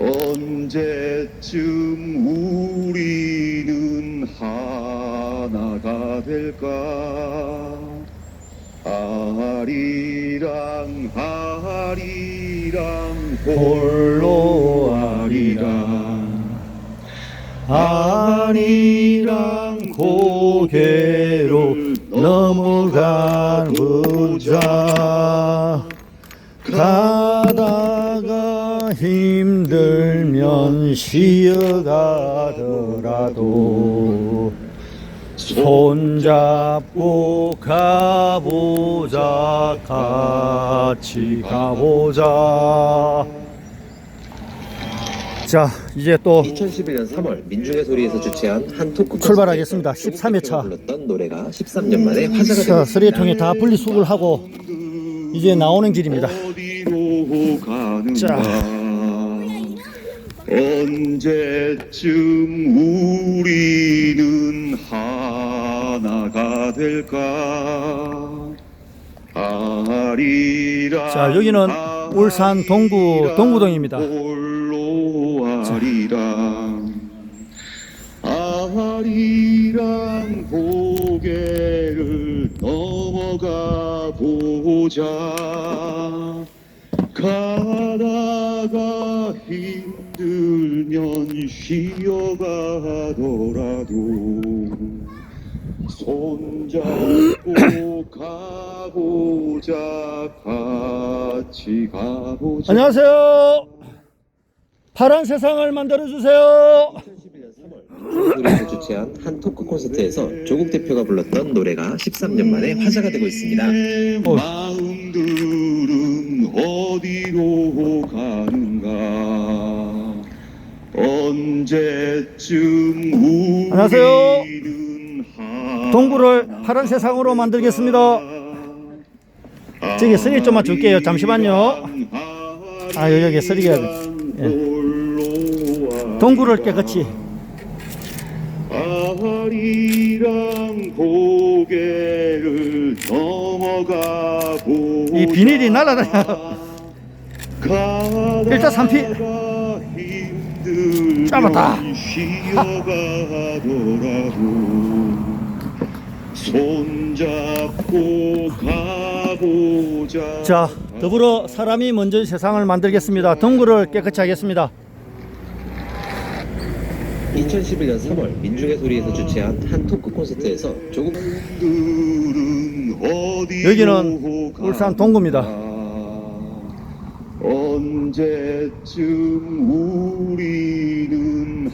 언제쯤 우리는 하나가 될까? 아리랑 아리랑 홀로 아리랑. 아니랑 고개로 넘어가 보자. 가다가 힘들 면 쉬어가더라도 손잡고 가보자 같이 가보자 자 이제 또 2011년 3월 민중의 소리에서 주최한 한 토크 출발하겠습니다. 콘서트에서 13회 차. 불렀던 노래가 13년 만에 화제가 자, 있습니다. 쓰레기통에 다 분리수거를 하고 이제 나오는 길입니다. 어디로 가는가 자. 언제쯤 우리는 하나가 될까? 아리랑 자, 여기는 울산 동구 동구동입니다. 아리랑. 아리랑 고개를 넘어가 보자. 가다가 힘 들면 쉬어가더라도 손잡고 가보자 같이 가보자 안녕하세요. 파란 세상을 만들어 주세요. 2011년 3월 민중의 소리에서 주최한 한 토크 콘서트에서 조국 대표가 불렀던 노래가 13년 만에 화제가 되고 있습니다. 마음들은 어디로 가는가 언제쯤 안녕하세요. 동굴을 파란 세상으로 만들겠습니다. 저기 쓰레기 좀만 줄게요. 잠시만요. 아, 여기 쓰레기가 예. 동굴을 깨끗이 이 비닐이 날아다녀. 일단 삼피. 잡았다. 쉬어가더라도 손잡고 가보자 자, 더불어 사람이 먼저 세상을 만들겠습니다. 동굴을 깨끗이 하겠습니다. 2011년 3월 민중의 소리에서 주최한 한 토크 콘서트에서 조국 여기는 울산 동구입니다. 언제쯤 우리는